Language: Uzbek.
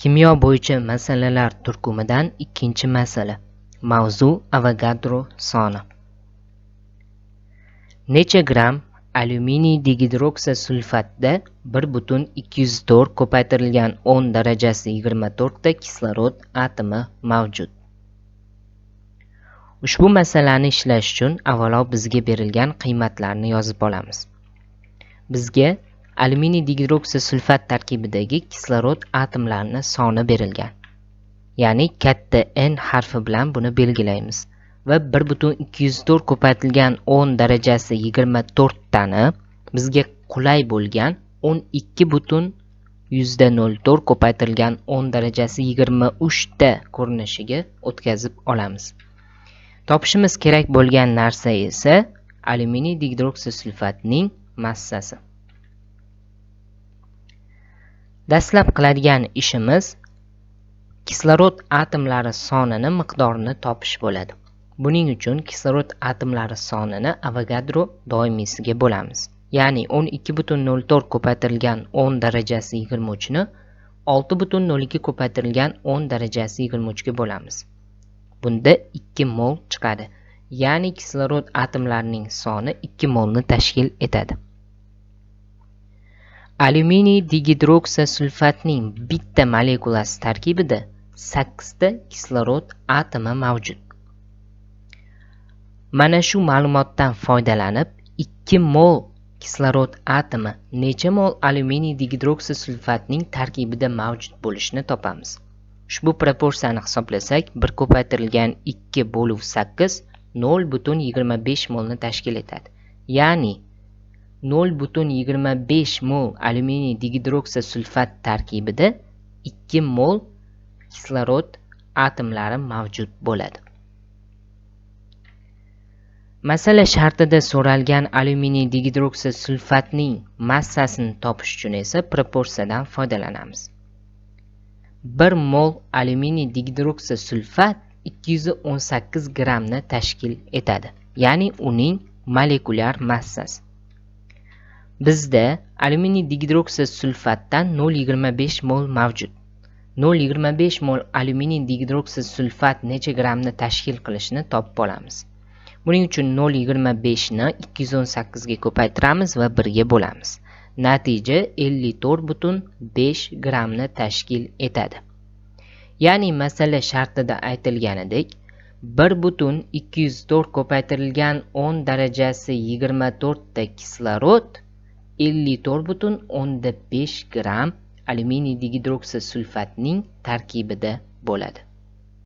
Kimyo bo'yicha masalalar turkumidan ikkinchi masala. Mavzu Avogadro soni. Necha gramm alyuminiy digidroksosulfatda bir butun ikki yuz to'rt ko'paytirilgan o'n darajasi yigirma to'rtta kislorod atomi mavjud? Ushbu masalani ishlash uchun avvalo bizga berilgan qiymatlarni yozib olamiz. Bizga alyuminiy dihidroksisulfat tarkibidagi kislorod atomlarining soni berilgan. Ya'ni katta N harfi bilan buni belgilaymiz va 1.204 ko'paytirilgan 10 darajasi 24 tani bizga qulay bo'lgan 12.04 ko'paytirilgan 10 darajasi 23 ta ko'rinishiga o'tkazib olamiz. Topishimiz kerak bo'lgan narsa esa alyuminiy dihidroksisulfatning massasi. Dastlab qiladigan ishimiz kislorod atomlari sonini miqdorini topish bo'ladi. Buning uchun kislorod atomlari sonini Avogadro doimiysiga bo'lamiz. Ya'ni 12.04 ko'paytirilgan 10 darajasi 23 ni 6.02 ko'paytirilgan 10 darajasi 23 ga bo'lamiz. Bunda 2 mol chiqadi. Ya'ni kislorod atomlarining soni 2 molni tashkil etadi. Alyuminiy digidroksosulfatning bitta molekulasi tarkibida 8 ta kislorod atomi mavjud. Mana shu ma'lumotdan foydalanib 2 mol kislorod atomi necha mol alyuminiy digidroksosulfatning tarkibida mavjud bo'lishini topamiz. Ushbu proporsiyani hisoblasak 1 ko'paytirilgan 2 bo'luv 8 0.25 molni tashkil etadi. Ya'ni 0.25 mol alyuminiy dihidroksisulfat tarkibida 2 mol kislorod atomlari mavjud bo'ladi. Masala shartida so'ralgan alyuminiy dihidroksisulfatning massasini topish uchun esa proporsiyadan foydalanamiz. 1 mol alyuminiy dihidroksisulfat 218 grammni tashkil etadi. Ya'ni uning molekulyar massasi. Bizda alyuminiy dihidroksisulfatdan 0.25 mol mavjud. 0.25 mol alyuminiy dihidroksisulfat necha grammni tashkil qilishini topib olamiz. Buning uchun 0.25 ni 218 ga ko'paytiramiz va 1 ga bo'lamiz. Natija 54.5 grammni tashkil etadi. Ya'ni masala shartida aytilganidek 1.204 ko'paytirilgan 10 darajasi 24 ta kislorod 54.5 gramm alyuminiy dihidroksisulfatning tarkibida bo'ladi.